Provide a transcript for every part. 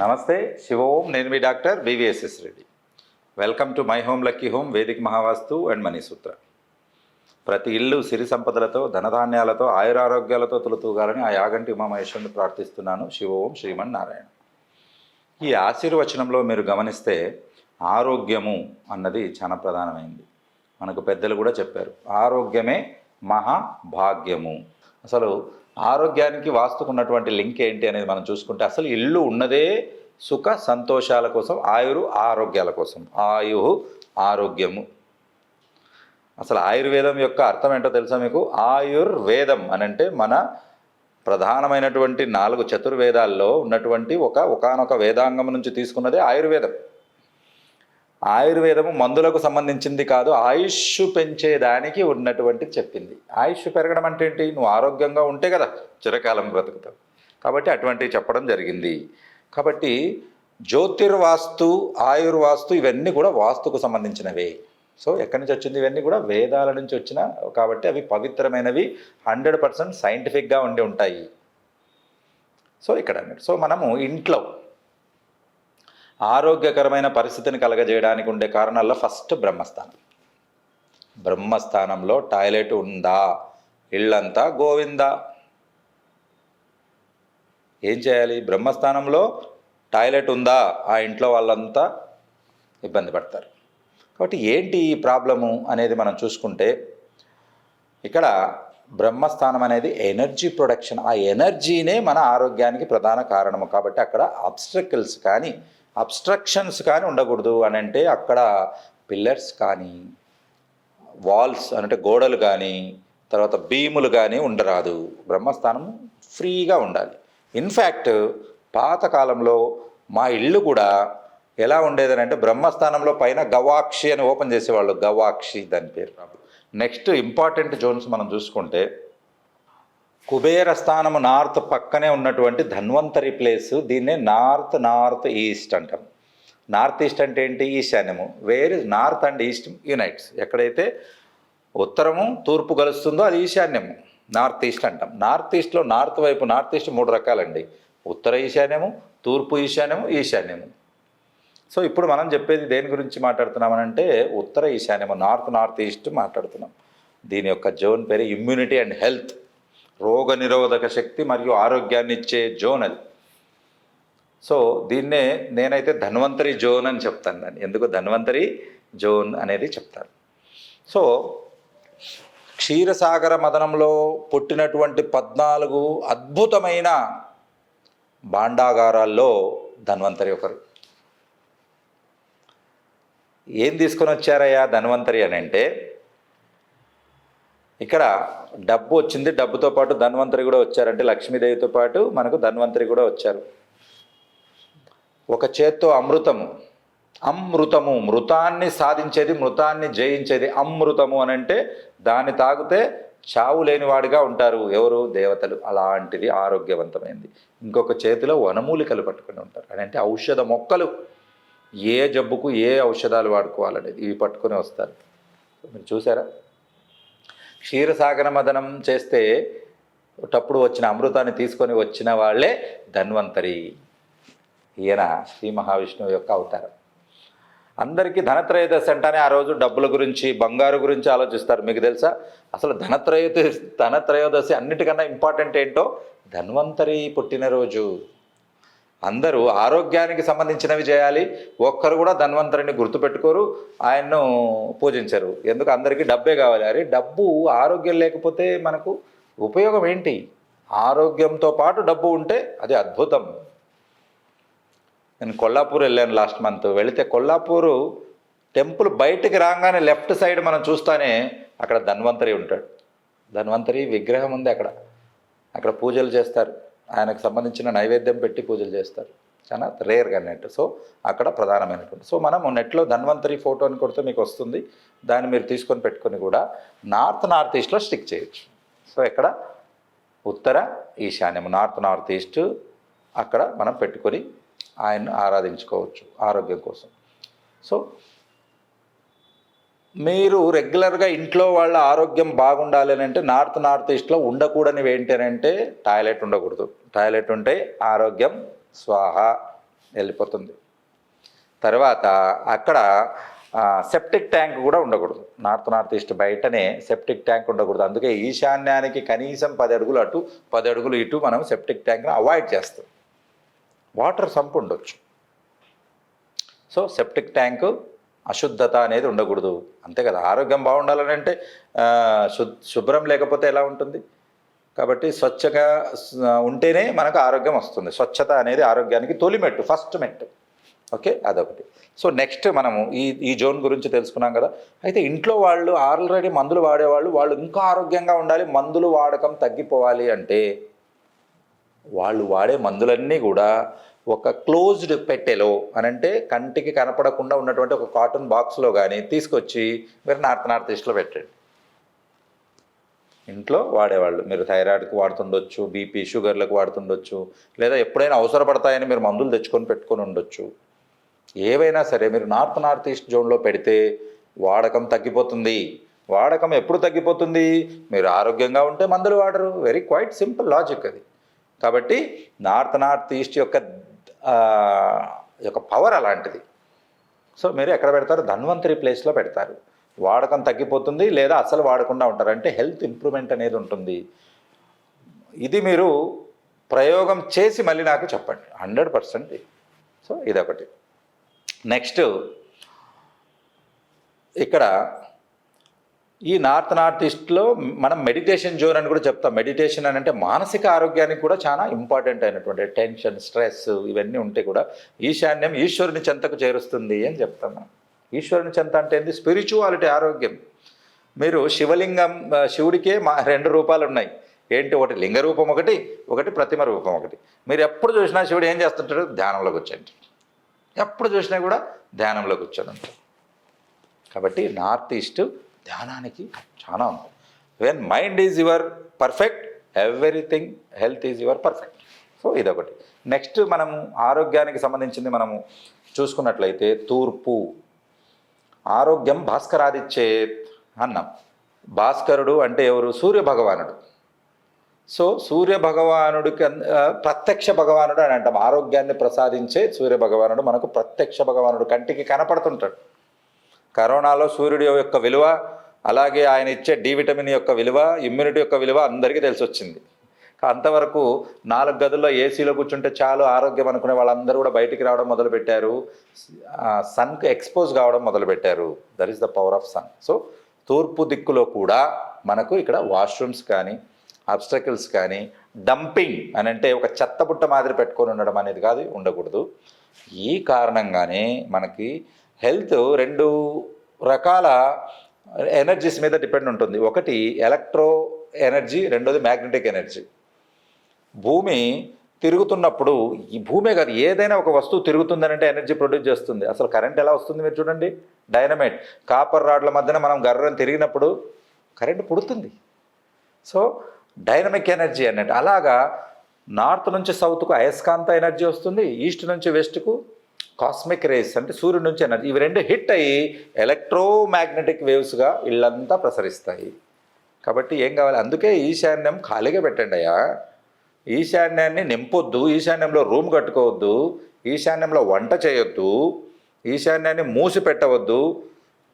నమస్తే శివ. ఓం నేను మీ doctor BVSS Reddy. Welcome to my home lucky home వేదిక మహావాస్తు అండ్ మణిసూత్ర సూత్ర. ప్రతి ఇల్లు సిరి సంపదలతో ధనధాన్యాలతో ఆయురారోగ్యాలతో తులుతూగాలని ఆ యాగంటి ఉమామహేశ్వరుని ప్రార్థిస్తున్నాను. శివ ఓం శ్రీమన్ నారాయణ ఈ ఆశీర్వచనంలో మీరు గమనిస్తే ఆరోగ్యము అన్నది చాలా ప్రధానమైంది. మనకు పెద్దలు కూడా చెప్పారు. ఆరోగ్యమే మహాభాగ్యము. అసలు ఆరోగ్యానికి వాస్తుకున్నటువంటి లింక్ ఏంటి అనేది మనం చూసుకుంటే అసలు ఇల్లు ఉన్నదే సుఖ సంతోషాల కోసం ఆయురు ఆరోగ్యాల కోసం. ఆయు ఆరోగ్యము. అసలు ఆయుర్వేదం యొక్క అర్థం ఏంటో తెలుసా మీకు? ఆయుర్వేదం అని అంటే మన ప్రధానమైనటువంటి నాలుగు చతుర్వేదాల్లో ఉన్నటువంటి ఒక ఒకానొక వేదాంగం నుంచి తీసుకున్నదే ఆయుర్వేదం. ఆయుర్వేదము మందులకు సంబంధించింది కాదు ఆయుష్ పెంచేదానికి ఉన్నటువంటి చెప్పింది. ఆయుష్ పెరగడం అంటే ఏంటి? నువ్వు ఆరోగ్యంగా ఉంటే కదా చిరకాలం బ్రతుకుతావు. కాబట్టి అటువంటివి చెప్పడం జరిగింది. కాబట్టి జ్యోతిర్వాస్తు ఆయుర్వాస్తు ఇవన్నీ కూడా వాస్తుకు సంబంధించినవే. సో ఎక్కడి నుంచి వచ్చింది ఇవన్నీ కూడా? వేదాల నుంచి వచ్చిన కాబట్టి అవి పవిత్రమైనవి హండ్రెడ్ పర్సెంట్ సైంటిఫిక్గా ఉండి ఉంటాయి. సో ఇక్కడ సో మనము ఇంట్లో ఆరోగ్యకరమైన పరిస్థితిని కలగజేయడానికి ఉండే కారణాల్లో ఫస్ట్ బ్రహ్మస్థానం. బ్రహ్మస్థానంలో టాయిలెట్ ఉందా? ఇళ్ళంతా గోవిందా? ఏం చేయాలి? బ్రహ్మస్థానంలో టాయిలెట్ ఉందా? ఆ ఇంట్లో వాళ్ళంతా ఇబ్బంది పడతారు. కాబట్టి ఏంటి ఈ ప్రాబ్లము అనేది మనం చూసుకుంటే ఇక్కడ బ్రహ్మస్థానం అనేది ఎనర్జీ ప్రొడక్షన్. ఆ ఎనర్జీనే మన ఆరోగ్యానికి ప్రధాన కారణము. కాబట్టి అక్కడ అబ్స్ట్రకిల్స్ కానీ అబ్స్ట్రక్షన్స్ కానీ ఉండకూడదు అని అంటే అక్కడ పిల్లర్స్ కానీ వాల్స్ అంటే గోడలు కానీ తర్వాత భీములు కానీ ఉండరాదు. బ్రహ్మస్థానం ఫ్రీగా ఉండాలి. ఇన్ఫ్యాక్ట్ పాతకాలంలో మా ఇల్లు కూడా ఎలా ఉండేదని అంటే బ్రహ్మస్థానంలో పైన గవాక్షి అని ఓపెన్ చేసేవాళ్ళు. గవాక్షి దాని పేరు నెక్స్ట్ ఇంపార్టెంట్ జోన్స్ మనం చూసుకుంటే కుబేర స్థానము నార్త్ పక్కనే ఉన్నటువంటి ధన్వంతరి ప్లేస్ దీన్నే నార్త్ నార్త్ ఈస్ట్ అంటాం. నార్త్ ఈస్ట్ అంటే ఏంటి? ఈశాన్యము. వేరే నార్త్ అండ్ ఈస్ట్ యునైట్స్. ఎక్కడైతే ఉత్తరము తూర్పు కలుస్తుందో అది ఈశాన్యము. నార్త్ ఈస్ట్ అంటాం. నార్త్ ఈస్ట్లో నార్త్ వైపు నార్త్ ఈస్ట్ మూడు రకాలండి. ఉత్తర ఈశాన్యము తూర్పు ఈశాన్యము ఈశాన్యము. సో ఇప్పుడు మనం చెప్పేది దేని గురించి మాట్లాడుతున్నామనంటే ఉత్తర ఈశాన్యము నార్త్ నార్త్ ఈస్ట్ మాట్లాడుతున్నాం. దీని యొక్క జోన్ పేరు ఇమ్యూనిటీ అండ్ హెల్త్. రోగ నిరోధక శక్తి మరియు ఆరోగ్యాన్ని ఇచ్చే జోన్ అది. సో దీన్నే నేనైతే ధన్వంతరి జోన్ అని చెప్తాను దాన్ని. ఎందుకు ధన్వంతరి జోన్ అనేది చెప్తాను. సో క్షీరసాగర మదనంలో పుట్టినటువంటి పద్నాలుగు అద్భుతమైన భాండాగారాల్లో ధన్వంతరి ఒకరు. ఏం తీసుకొని వచ్చారయ్యా ధన్వంతరి అని అంటే ఇక్కడ డబ్బు వచ్చింది డబ్బుతో పాటు ధన్వంతరి కూడా వచ్చారంటే లక్ష్మీదేవితో పాటు మనకు ధన్వంతరి కూడా వచ్చారు. ఒక చేత్తో అమృతము అమృతము మృతాన్ని సాధించేది మృతాన్ని జయించేది అమృతము అని అంటే దాన్ని తాగితే చావు లేనివాడిగా ఉంటారు ఎవరు? దేవతలు. అలాంటిది ఆరోగ్యవంతమైంది. ఇంకొక చేతిలో వనమూలికలు పట్టుకుని ఉంటారు. అని అంటే ఔషధ మొక్కలు. ఏ జబ్బుకు ఏ ఔషధాలు వాడుకోవాలనేది ఇవి పట్టుకొని వస్తారు. మీరు చూసారా? క్షీరసాగర మదనం చేస్తే టప్పుడు వచ్చిన అమృతాన్ని తీసుకొని వచ్చిన వాళ్ళే ధన్వంతరి. ఈయన శ్రీ మహావిష్ణువు యొక్క అవతారం. అందరికీ ధనత్రయోదశి అంటేనే ఆ రోజు డబ్బుల గురించి బంగారు గురించి ఆలోచిస్తారు. మీకు తెలుసా? అసలు ధనత్రయోదశి ధనత్రయోదశి అన్నిటికన్నా ఇంపార్టెంట్ ఏంటో? ధన్వంతరి పుట్టినరోజు. అందరూ ఆరోగ్యానికి సంబంధించినవి చేయాలి. ఒక్కరు కూడా ధన్వంతరిని గుర్తుపెట్టుకోరు. ఆయన్ను పూజించరు. ఎందుకు? అందరికీ డబ్బే కావాలి. అరే డబ్బు ఆరోగ్యం లేకపోతే మనకు ఉపయోగం ఏంటి? ఆరోగ్యంతో పాటు డబ్బు ఉంటే అది అద్భుతం. నేను కొల్లాపూర్ వెళ్ళాను లాస్ట్ మంత్. వెళితే కొల్లాపూరు టెంపుల్ బయటికి రాగానే లెఫ్ట్ సైడ్ మనం చూస్తానే అక్కడ ధన్వంతరి ఉంటాడు. ధన్వంతరి విగ్రహం ఉంది అక్కడ. అక్కడ పూజలు చేస్తారు. ఆయనకు సంబంధించిన నైవేద్యం పెట్టి పూజలు చేస్తారు. చాలా రేర్గా నెట్ సో అక్కడ ప్రధానమైనటువంటి. సో మనం నెట్లో ధన్వంతరి ఫోటో అని కొడితే మీకు వస్తుంది. దాన్ని మీరు తీసుకొని పెట్టుకొని కూడా నార్త్ నార్త్ ఈస్ట్లో స్టిక్ చేయొచ్చు. సో ఎక్కడ? ఉత్తర ఈశాన్యము. నార్త్ నార్త్ ఈస్ట్ అక్కడ మనం పెట్టుకొని ఆయన్ను ఆరాధించుకోవచ్చు ఆరోగ్యం కోసం. సో మీరు రెగ్యులర్గా ఇంట్లో వాళ్ళ ఆరోగ్యం బాగుండాలి అని అంటే నార్త్ నార్త్ ఈస్ట్లో ఉండకూడనివి ఏంటి అని అంటే టాయిలెట్ ఉండకూడదు. టాయిలెట్ ఉంటే ఆరోగ్యం స్వాహ వెళ్ళిపోతుంది. తర్వాత అక్కడ సెప్టిక్ ట్యాంక్ కూడా ఉండకూడదు. నార్త్ నార్త్ ఈస్ట్ బయటనే సెప్టిక్ ట్యాంక్ ఉండకూడదు. అందుకే ఈశాన్యానికి కనీసం పది అడుగులు అటు పది అడుగులు ఇటు మనం సెప్టిక్ ట్యాంక్ని అవాయిడ్ చేస్తాం. వాటర్ సంపు ఉండొచ్చు. సో సెప్టిక్ ట్యాంకు అశుద్ధత అనేది ఉండకూడదు. అంతే కదా. ఆరోగ్యం బాగుండాలని అంటే శు- శుభ్రం లేకపోతే ఎలా ఉంటుంది? కాబట్టి స్వచ్ఛగా ఉంటేనే మనకు ఆరోగ్యం వస్తుంది. స్వచ్ఛత అనేది ఆరోగ్యానికి తొలి మెట్టు ఫస్ట్ మెట్టు. ఓకే? అదొకటి. సో నెక్స్ట్ మనము ఈ ఈ జోన్ గురించి తెలుసుకున్నాం కదా. అయితే ఇంట్లో వాళ్ళు ఆల్రెడీ మందులు వాడేవాళ్ళు వాళ్ళు ఇంకా ఆరోగ్యంగా ఉండాలి మందులు వాడకం తగ్గిపోవాలి అంటే వాళ్ళు వాడే మందులన్నీ కూడా ఒక క్లోజ్డ్ పెట్టెలో అని అంటే కంటికి కనపడకుండా ఉన్నటువంటి ఒక కాటన్ బాక్స్లో కానీ తీసుకొచ్చి మీరు నార్త్ నార్త్ ఈస్ట్లో పెట్టండి. ఇంట్లో వాడేవాళ్ళు. మీరు థైరాయిడ్కి వాడుతుండొచ్చు బీపీ షుగర్లకు వాడుతుండొచ్చు లేదా ఎప్పుడైనా అవసరపడతాయని మీరు మందులు తెచ్చుకొని పెట్టుకొని ఉండొచ్చు. ఏవైనా సరే మీరు నార్త్ నార్త్ ఈస్ట్ జోన్లో పెడితే వాడకం తగ్గిపోతుంది. వాడకం ఎప్పుడు తగ్గిపోతుంది? మీరు ఆరోగ్యంగా ఉంటే మందులు వాడరు. వెరీ క్వైట్ సింపుల్ లాజిక్ అది. కాబట్టి నార్త్ నార్త్ ఈస్ట్ యొక్క యొక్క పవర్ అలాంటిది. సో మీరు ఎక్కడ పెడతారు? ధన్వంతరి ప్లేస్లో పెడతారు. వాడకం తగ్గిపోతుంది లేదా అసలు వాడకుండా ఉంటారు. అంటే హెల్త్ ఇంప్రూవ్మెంట్ అనేది ఉంటుంది. ఇది మీరు ప్రయోగం చేసి మళ్ళీ నాకు చెప్పండి. హండ్రెడ్ పర్సెంట్ సో ఇదొకటి. నెక్స్ట్ ఇక్కడ ఈ నార్త్ నార్త్ ఈస్ట్లో మనం మెడిటేషన్ జోన్ అని కూడా చెప్తాం. మెడిటేషన్ అని అంటే మానసిక ఆరోగ్యానికి కూడా చాలా ఇంపార్టెంట్ అయినటువంటి టెన్షన్ స్ట్రెస్ ఇవన్నీ ఉంటే కూడా ఈశాన్యం ఈశ్వరుని చెంతకు చేరుస్తుంది అని చెప్తాం మనం. ఈశ్వరుని చెంత అంటే ఏంది? స్పిరిచువాలిటీ ఆరోగ్యం. మీరు శివలింగం శివుడికే మా రెండు రూపాలు ఉన్నాయి. ఏంటి? ఒకటి లింగ రూపం ఒకటి ఒకటి ప్రతిమ రూపం ఒకటి. మీరు ఎప్పుడు చూసినా శివుడు ఏం చేస్తుంటాడు? ధ్యానంలో కూర్చోండి ఎప్పుడు చూసినా కూడా ధ్యానంలో కూర్చొని కాబట్టి నార్త్ ఈస్ట్ ధ్యానానికి చాలా ఉంది when mind is your perfect everything health is your perfect so ఇదొకటి. నెక్స్ట్ మనము ఆరోగ్యానికి సంబంధించింది మనము చూసుకున్నట్లయితే తూర్పు. ఆరోగ్యం భాస్కరాదిచ్చేత్ అన్నాం. భాస్కరుడు అంటే ఎవరు? సూర్య భగవానుడు సో సూర్య భగవానుడికి ప్రత్యక్ష భగవానుడు అని అంటాం. ఆరోగ్యాన్ని ప్రసాదించే సూర్య భగవానుడు మనకు ప్రత్యక్ష భగవానుడు కంటికి కనపడుతుంటాడు. కరోనాలో సూర్యుడి యొక్క విలువ అలాగే ఆయన ఇచ్చే డి విటమిన్ యొక్క విలువ ఇమ్యూనిటీ యొక్క విలువ అందరికీ తెలిసి వచ్చింది అంతవరకు నాలుగు గదుల్లో ఏసీలో కూర్చుంటే చాలు ఆరోగ్యం అనుకునే వాళ్ళందరూ కూడా బయటికి రావడం మొదలుపెట్టారు. సన్కి ఎక్స్పోజ్ కావడం మొదలుపెట్టారు. That is the power of sun. So తూర్పు దిక్కులో కూడా మనకు ఇక్కడ వాష్రూమ్స్ కానీ అబ్స్టకిల్స్ కానీ డంపింగ్ అని అంటే ఒక చెత్తబుట్ట మాదిరి పెట్టుకొని ఉండడం అనేది కాదు ఉండకూడదు. ఈ కారణంగానే మనకి హెల్త్ రెండు రకాల ఎనర్జీస్ మీద డిపెండ్ ఉంటుంది. ఒకటి ఎలక్ట్రో ఎనర్జీ రెండోది మ్యాగ్నెటిక్ ఎనర్జీ. భూమి తిరుగుతున్నప్పుడు ఈ భూమే కాదు ఏదైనా ఒక వస్తువు తిరుగుతుందనంటే ఎనర్జీ ప్రొడ్యూస్ చేస్తుంది. అసలు కరెంట్ ఎలా వస్తుంది మీరు చూడండి. డైనమైట్. కాపర్ రాడ్ల మధ్యన మనం గర్రని తిరిగినప్పుడు కరెంట్ పుడుతుంది. సో డైనమిక్ ఎనర్జీ అన్నట్టు. అలాగా నార్త్ నుంచి సౌత్కు అయస్కాంత ఎనర్జీ వస్తుంది. ఈస్ట్ నుంచి వెస్ట్కు కాస్మిక్ రేస్ అంటే సూర్యుడి నుంచి ఎనర్జీ. ఇవి రెండు హిట్ అయ్యి ఎలక్ట్రోమాగ్నెటిక్ వేవ్స్గా ఇళ్ళంతా ప్రసరిస్తాయి. కాబట్టి ఏం కావాలి? అందుకే ఈశాన్యం ఖాళీగా పెట్టండి అయ్యా. ఈశాన్యాన్ని నింపొద్దు ఈశాన్యంలో రూమ్ కట్టుకోవద్దు ఈశాన్యంలో వంట చేయొద్దు ఈశాన్యాన్ని మూసి పెట్టవద్దు.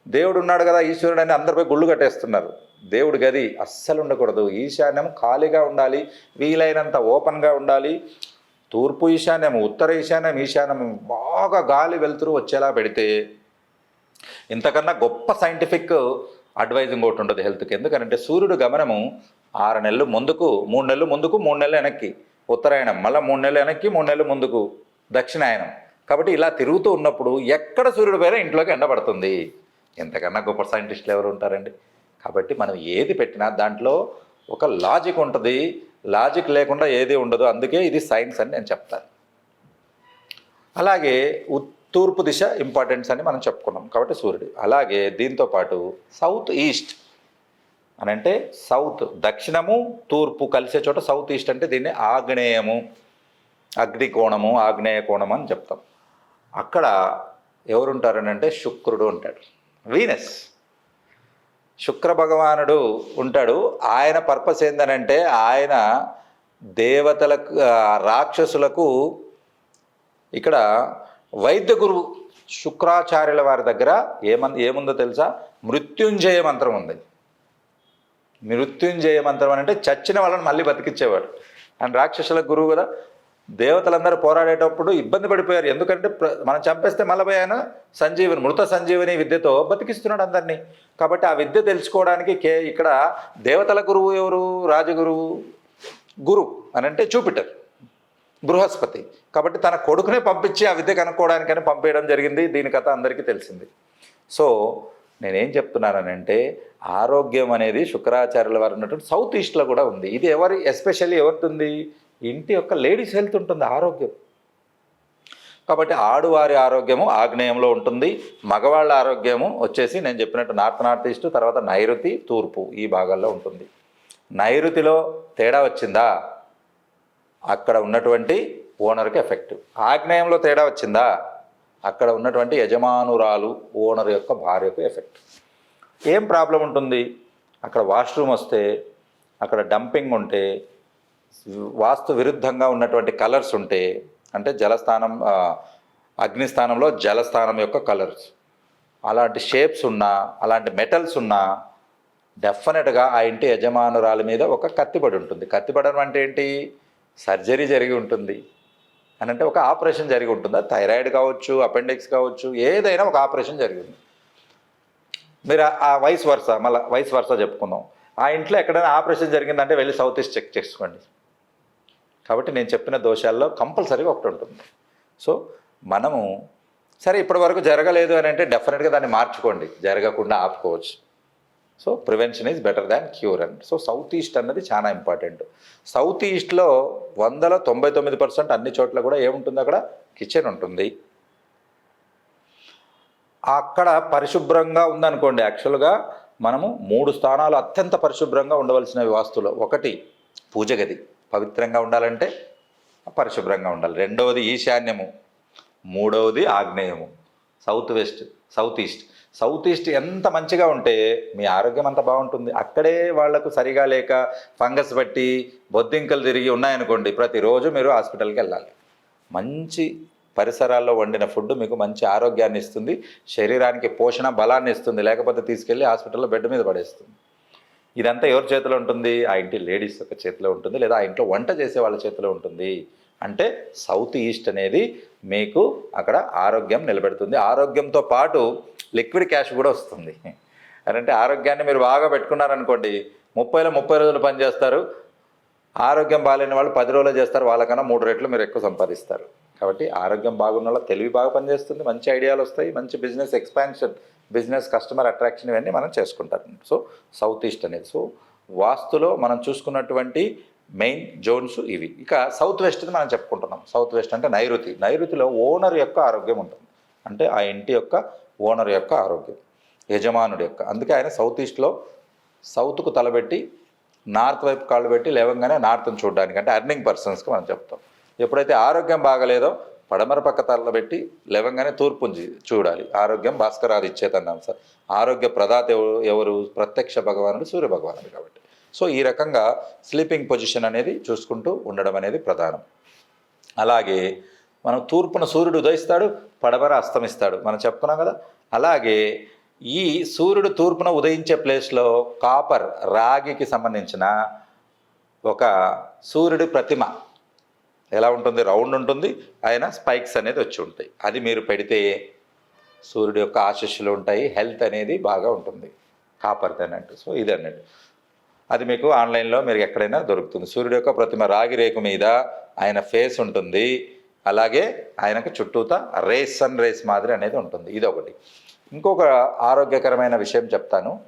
దేవుడు ఉన్నాడు కదా ఈశ్వరుడు అని అందరిపై గుళ్ళు కట్టేస్తున్నారు. దేవుడు గది అస్సలు ఉండకూడదు. ఈశాన్యం ఖాళీగా ఉండాలి వీలైనంత ఓపెన్గా ఉండాలి. తూర్పు ఈశాన్యం ఉత్తర ఈశాన్యం ఈశాన్యం బాగా గాలి వెలుతురు వచ్చేలా పెడితే ఇంతకన్నా గొప్ప సైంటిఫిక్ అడ్వైజింగ్ ఒకటి ఉండదు హెల్త్కి. ఎందుకంటే సూర్యుడు గమనము ఆరు నెలలు ముందుకు మూడు నెలలు ముందుకు మూడు నెలలు వెనక్కి. ఉత్తరాయణం మళ్ళీ మూడు నెలలు వెనక్కి మూడు నెలలు ముందుకు. దక్షిణాయనం. కాబట్టి ఇలా తిరుగుతూ ఉన్నప్పుడు ఎక్కడ సూర్యుడు పైన ఇంట్లోకి ఎండబడుతుంది. ఎంతకన్నా గొప్ప సైంటిస్టులు ఎవరు ఉంటారండి? కాబట్టి మనం ఏది పెట్టినా దాంట్లో ఒక లాజిక్ ఉంటుంది. లాజిక్ లేకుండా ఏది ఉండదు. అందుకే ఇది సైన్స్ అని నేను చెప్తాను. అలాగే తూర్పు దిశ ఇంపార్టెన్స్ అని మనం చెప్పుకున్నాం కాబట్టి సూర్యుడు. అలాగే దీంతో పాటు సౌత్ ఈస్ట్ అని అంటే సౌత్ దక్షిణము తూర్పు కలిసే చోట సౌత్ ఈస్ట్ అంటే దీన్ని ఆగ్నేయము అగ్నికోణము ఆగ్నేయ కోణం అని చెప్తాం. అక్కడ ఎవరుంటారని అంటే శుక్రుడు ఉంటాడు వీనస్. శుక్ర భగవానుడు ఉంటాడు. ఆయన పర్పస్ ఏందనంటే ఆయన దేవతలకు రాక్షసులకు ఇక్కడ వైద్య గురువు శుక్రాచార్యుల వారి దగ్గర ఏమన్ ఏముందో తెలుసా? మృత్యుంజయ మంత్రం ఉంది. మృత్యుంజయ మంత్రం అని అంటే చచ్చిన వాళ్ళని మళ్ళీ బతికిచ్చేవాడు. ఆయన రాక్షసుల గురువు కదా దేవతలందరూ పోరాడేటప్పుడు ఇబ్బంది పడిపోయారు. ఎందుకంటే ప్ర- మనం చంపేస్తే మళ్ళీ ఆయన సంజీవని మృత సంజీవిని విద్యతో బతికిస్తున్నాడు అందరినీ. కాబట్టి ఆ విద్య తెలుసుకోవడానికి కే ఇక్కడ దేవతల గురువు ఎవరు? రాజగురువు? గురు అని అంటే చూపిటర్. బృహస్పతి. కాబట్టి తన కొడుకునే పంపించి ఆ విద్య కనుక్కోవడానికని పంపేయడం జరిగింది. దీని కథ అందరికీ తెలిసింది. సో నేనేం చెప్తున్నానంటే ఆరోగ్యం అనేది శుక్రాచార్యుల వారు ఉన్నటువంటి సౌత్ ఈస్ట్లో కూడా ఉంది. ఇది ఎవరి ఎస్పెషల్లీ ఎవరిది ఇంటి యొక్క లేడీస్ హెల్త్ ఉంటుంది ఆరోగ్యం. కాబట్టి ఆడువారి ఆరోగ్యము ఆగ్నేయంలో ఉంటుంది మగవాళ్ళ ఆరోగ్యము వచ్చేసి నేను చెప్పినట్టు నార్త్ నార్త్ ఈస్ట్ తర్వాత నైరుతి తూర్పు ఈ భాగాల్లో ఉంటుంది. నైరుతిలో తేడా వచ్చిందా? అక్కడ ఉన్నటువంటి ఓనర్కి ఎఫెక్ట్. ఆగ్నేయంలో తేడా వచ్చిందా? అక్కడ ఉన్నటువంటి యజమానురాలు ఓనర్ యొక్క భార్యకు ఎఫెక్ట్. ఏం ప్రాబ్లం ఉంటుంది? అక్కడ వాష్రూమ్ వస్తే అక్కడ డంపింగ్ ఉంటే వాస్తు విరుద్ధంగా ఉన్నటువంటి కలర్స్ ఉంటే అంటే జలస్థానం అగ్నిస్థానంలో జలస్థానం యొక్క కలర్స్. అలాంటి షేప్స్ ఉన్నా అలాంటి మెటల్స్ ఉన్నా డెఫినెట్గా ఆ ఇంటి యజమానురాలి మీద ఒక కత్తిపడి ఉంటుంది. కత్తిపడడం అంటే ఏంటి? సర్జరీ జరిగి ఉంటుంది. అని అంటే ఒక ఆపరేషన్ జరిగి ఉంటుందా. థైరాయిడ్ కావచ్చు అపెండిక్స్ కావచ్చు ఏదైనా ఒక ఆపరేషన్ జరిగింది మీరు ఆ- ఆ వయసు వరుస? మళ్ళీ వయసు వరుస చెప్పుకుందాం. ఆ ఇంట్లో ఎక్కడైనా ఆపరేషన్ జరిగిందంటే వెళ్ళి సౌత్ ఈస్ట్ చెక్ చేసుకోండి. కాబట్టి నేను చెప్పిన దోషాల్లో కంపల్సరీగా ఒకటి ఉంటుంది. సో మనము సరే ఇప్పటి వరకు జరగలేదు అని అంటే డెఫినెట్గా దాన్ని మార్చుకోండి. జరగకుండా ఆపుకోవచ్చు. So prevention is better than cure and so south east అన్నది చాలా ఇంపార్టెంట్ సౌత్ ఈస్ట్లో వందల తొంభై తొమ్మిది పర్సెంట్ అన్ని చోట్ల కూడా ఏముంటుంది అక్కడ? కిచెన్ ఉంటుంది. అక్కడ పరిశుభ్రంగా ఉందనుకోండి. యాక్చువల్గా మనము మూడు స్థానాలు అత్యంత పరిశుభ్రంగా ఉండవలసినవి వాస్తులో. ఒకటి పూజ గది. పవిత్రంగా ఉండాలంటే పరిశుభ్రంగా ఉండాలి. రెండవది ఈశాన్యము మూడవది ఆగ్నేయము. South west south east. South east ఎంత మంచిగా ఉంటే మీ ఆరోగ్యం అంత బాగుంటుంది. అక్కడే వాళ్ళకు సరిగా లేక ఫంగస్ బట్టి బొద్దింకలు తిరిగి ఉన్నాయనుకోండి ప్రతిరోజు మీరు హాస్పిటల్కి వెళ్ళాలి. మంచి పరిసరాల్లో వండిన ఫుడ్ మీకు మంచి ఆరోగ్యాన్ని ఇస్తుంది. శరీరానికి పోషణ బలాన్ని ఇస్తుంది. లేకపోతే తీసుకెళ్ళి హాస్పిటల్లో బెడ్ మీద పడేస్తుంది. ఇదంతా ఎవరి చేతిలో ఉంటుంది? ఆ ఇంటి లేడీస్ యొక్క చేతిలో ఉంటుంది లేదా ఆ ఇంట్లో వంట చేసే వాళ్ళ చేతిలో ఉంటుంది? అంటే సౌత్ ఈస్ట్ అనేది మీకు అక్కడ ఆరోగ్యం నిలబెడుతుంది. ఆరోగ్యంతో పాటు లిక్విడ్ క్యాష్ కూడా వస్తుంది. అంటే ఆరోగ్యాన్ని మీరు బాగా పెట్టుకున్నారనుకోండి ముప్పైలో ముప్పై రోజులు పనిచేస్తారు ఆరోగ్యం బాగాలేని వాళ్ళు పది రోజులు చేస్తారు. వాళ్ళకన్నా మూడు రెట్లు మీరు ఎక్కువ సంపాదిస్తారు. కాబట్టి ఆరోగ్యం బాగున్న వాళ్ళ తెలివి బాగా పనిచేస్తుంది. మంచి ఐడియాలు వస్తాయి. మంచి business expansion business customer attraction ఇవన్నీ మనం చేసుకుంటారు. సో సౌత్ ఈస్ట్ అనేది. సో వాస్తులో మనం చూసుకున్నటువంటి మెయిన్ జోన్స్ ఇవి. ఇక సౌత్ వెస్ట్ మనం చెప్పుకుంటున్నాం. సౌత్ వెస్ట్ అంటే నైరుతి. నైరుతిలో ఓనర్ యొక్క ఆరోగ్యం ఉంటుంది. అంటే ఆ ఇంటి యొక్క ఓనర్ యొక్క ఆరోగ్యం యజమానుడి యొక్క. అందుకే ఆయన సౌత్ ఈస్ట్లో సౌత్కు తలబెట్టి నార్త్ వైపు కాళ్ళు పెట్టి లేవంగానే నార్త్ని చూడడానికి. అంటే అర్నింగ్ పర్సన్స్కి మనం చెప్తాం. ఎప్పుడైతే ఆరోగ్యం బాగలేదో పడమర పక్క తరలబెట్టి లేవంగానే తూర్పు చూడాలి. ఆరోగ్యం భాస్కరాది ఇచ్చేతన్నాం సార్. ఆరోగ్య ప్రదాత ఎవరు ఎవరు? ప్రత్యక్ష భగవానుడు సూర్య భగవానుడు కాబట్టి. సో ఈ రకంగా స్లీపింగ్ పొజిషన్ అనేది చూసుకుంటూ ఉండడం అనేది ప్రధానం. అలాగే మనం తూర్పున సూర్యుడు ఉదయిస్తాడు పడమర అస్తమిస్తాడు. మనం చెప్పుకున్నాం కదా? అలాగే ఈ సూర్యుడు తూర్పున ఉదయించే ప్లేస్లో కాపర్ రాగికి సంబంధించిన ఒక సూర్యుడి ప్రతిమ ఎలా ఉంటుంది? రౌండ్ ఉంటుంది. ఆయన స్పైక్స్ అనేది వచ్చి ఉంటాయి. అది మీరు పెడితే సూర్యుడు యొక్క ఆశస్సులు ఉంటాయి. హెల్త్ అనేది బాగా ఉంటుంది. కాపర్ది అన్నట్టు. సో ఇది అన్నట్టు. అది మీకు ఆన్లైన్లో మీరు ఎక్కడైనా దొరుకుతుంది. సూర్యుడు యొక్క ప్రతిమ రాగి రేకు మీద ఆయన ఫేస్ ఉంటుంది. అలాగే ఆయనకు చుట్టూతా రేస్ సన్ రేస్ మాదిరి అనేది ఉంటుంది. ఇది ఒకటి. ఇంకొక ఆరోగ్యకరమైన విషయం చెప్తాను.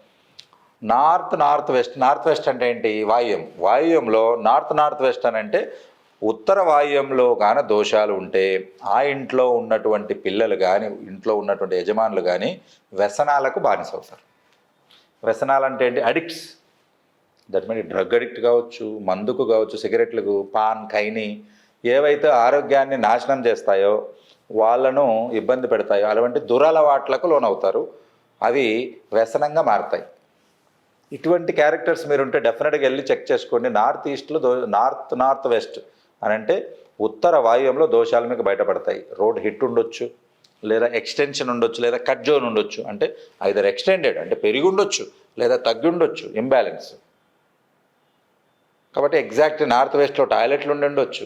North north west. North west అంటే ఏంటి? వాయువ్యం వాయువ్యంలో నార్త్ నార్త్ వెస్ట్ అని అంటే ఉత్తర వాయువ్యంలో గాన దోషాలు ఉంటే ఆ ఇంట్లో ఉన్నటువంటి పిల్లలు కానీ ఇంట్లో ఉన్నటువంటి యజమానులు కానీ వ్యసనాలకు బానిసవుతారు. వ్యసనాలు అంటే ఏంటి? Addicts that mean drug addict కావచ్చు మందుకు కావచ్చు సిగరెట్లకు పాన్ కైని ఏవైతే ఆరోగ్యాన్ని నాశనం చేస్తాయో వాళ్ళను ఇబ్బంది పెడతాయో అటువంటి దురలవాట్లకు లోనవుతారు. అవి వ్యసనంగా మారుతాయి. ఇటువంటి క్యారెక్టర్స్ మీరు ఉంటే డెఫినెట్గా వెళ్ళి చెక్ చేసుకోండి. నార్త్ ఈస్ట్లో దో నార్త్ నార్త్ వెస్ట్ అని అంటే ఉత్తర వాయువ్యంలో దోషాలు మీకు బయటపడతాయి. రోడ్ హిట్ ఉండొచ్చు లేదా ఎక్స్టెన్షన్ ఉండొచ్చు లేదా కట్ జోన్ ఉండొచ్చు. అంటే ఐదర్ ఎక్స్టెండెడ్ అంటే పెరిగి ఉండొచ్చు లేదా తగ్గి ఉండొచ్చు ఇంబ్యాలెన్స్ కాబట్టి ఎగ్జాక్ట్ నార్త్ వెస్ట్లో టాయిలెట్లు ఉండి ఉండొచ్చు.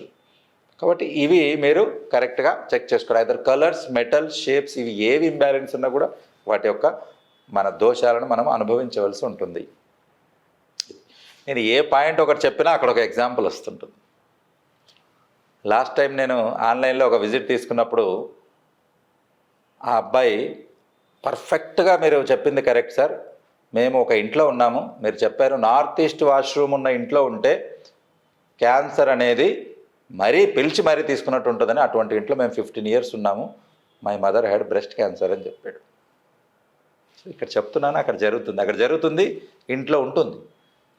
కాబట్టి ఇవి మీరు కరెక్ట్గా చెక్ చేసుకోవాలి. ఐదర్ కలర్స్ మెటల్ షేప్స్ ఇవి ఏవి ఇంబ్యాలెన్స్ ఉన్నా కూడా వాటి యొక్క మన దోషాలను మనం అనుభవించవలసి ఉంటుంది. నేను ఏ పాయింట్ ఒకటి చెప్పినా అక్కడ ఒక ఎగ్జాంపుల్ వస్తుంటుంది. లాస్ట్ టైం నేను ఆన్లైన్లో ఒక విజిట్ తీసుకున్నప్పుడు ఆ అబ్బాయి పర్ఫెక్ట్గా మీరు చెప్పింది కరెక్ట్ సార్. మేము ఒక ఇంట్లో ఉన్నాము. మీరు చెప్పారు నార్త్ ఈస్ట్ వాష్రూమ్ ఉన్న ఇంట్లో ఉంటే క్యాన్సర్ అనేది మరీ పిలిచి మరీ తీసుకున్నట్టు ఉంటుందని అటువంటి ఇంట్లో మేము ఫిఫ్టీన్ ఇయర్స్ ఉన్నాము. My mother had breast cancer అని చెప్పాడు. సో ఇక్కడ చెప్తున్నాను అక్కడ జరుగుతుంది. అక్కడ జరుగుతుంది ఇంట్లో ఉంటుంది.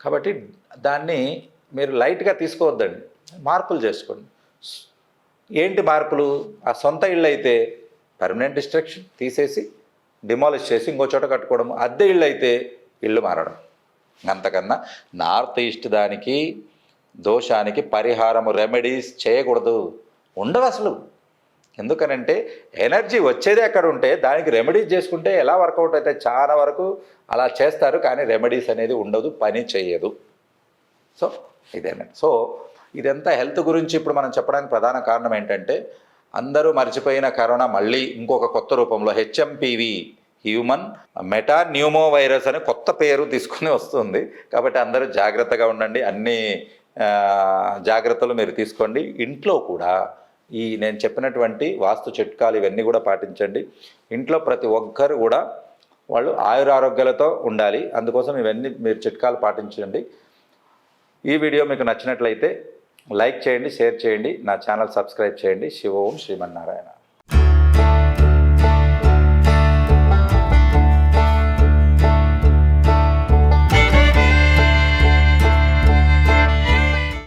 కాబట్టి దాన్ని మీరు లైట్గా తీసుకోవద్దండి. మార్పులు చేసుకోండి. ఏంటి మార్పులు? ఆ సొంత ఇళ్ళు అయితే పర్మనెంట్ డిస్ట్రక్షన్ తీసేసి డిమాలిష్ చేసి ఇంకో చోట కట్టుకోవడం అద్దె ఇళ్ళు అయితే ఇల్లు మారడం. అంతకన్నా నార్త్ ఈస్ట్ దానికి దోషానికి పరిహారము రెమెడీస్ చేయకూడదు. ఉండవు అసలు. ఎందుకనంటే ఎనర్జీ వచ్చేదే అక్కడ ఉంటే దానికి రెమెడీస్ చేసుకుంటే ఎలా వర్కౌట్ అయితే చాలా వరకు అలా చేస్తారు కానీ రెమెడీస్ అనేది ఉండదు పని చేయదు సో ఇదేనండి. సో ఇదంతా హెల్త్ గురించి ఇప్పుడు మనం చెప్పడానికి ప్రధాన కారణం ఏంటంటే అందరూ మర్చిపోయిన కరోనా మళ్ళీ ఇంకొక కొత్త రూపంలో HMPV human meta pneumo virus అనే కొత్త పేరు తీసుకుని వస్తుంది. కాబట్టి అందరూ జాగ్రత్తగా ఉండండి. అన్ని జాగ్రత్తలు మీరు తీసుకోండి. ఇంట్లో కూడా ఈ నేను చెప్పినటువంటి వాస్తు చిట్కాలు ఇవన్నీ కూడా పాటించండి. ఇంట్లో ప్రతి ఒక్కరు కూడా వాళ్ళు ఆయురారోగ్యాలతో ఉండాలి. అందుకోసం ఇవన్నీ మీరు చిట్కాలు పాటించండి. ఈ వీడియో మీకు నచ్చినట్లయితే లైక్ చేయండి షేర్ చేయండి నా ఛానల్ సబ్స్క్రైబ్ చేయండి. శివ ఓం శ్రీమన్నారాయణ.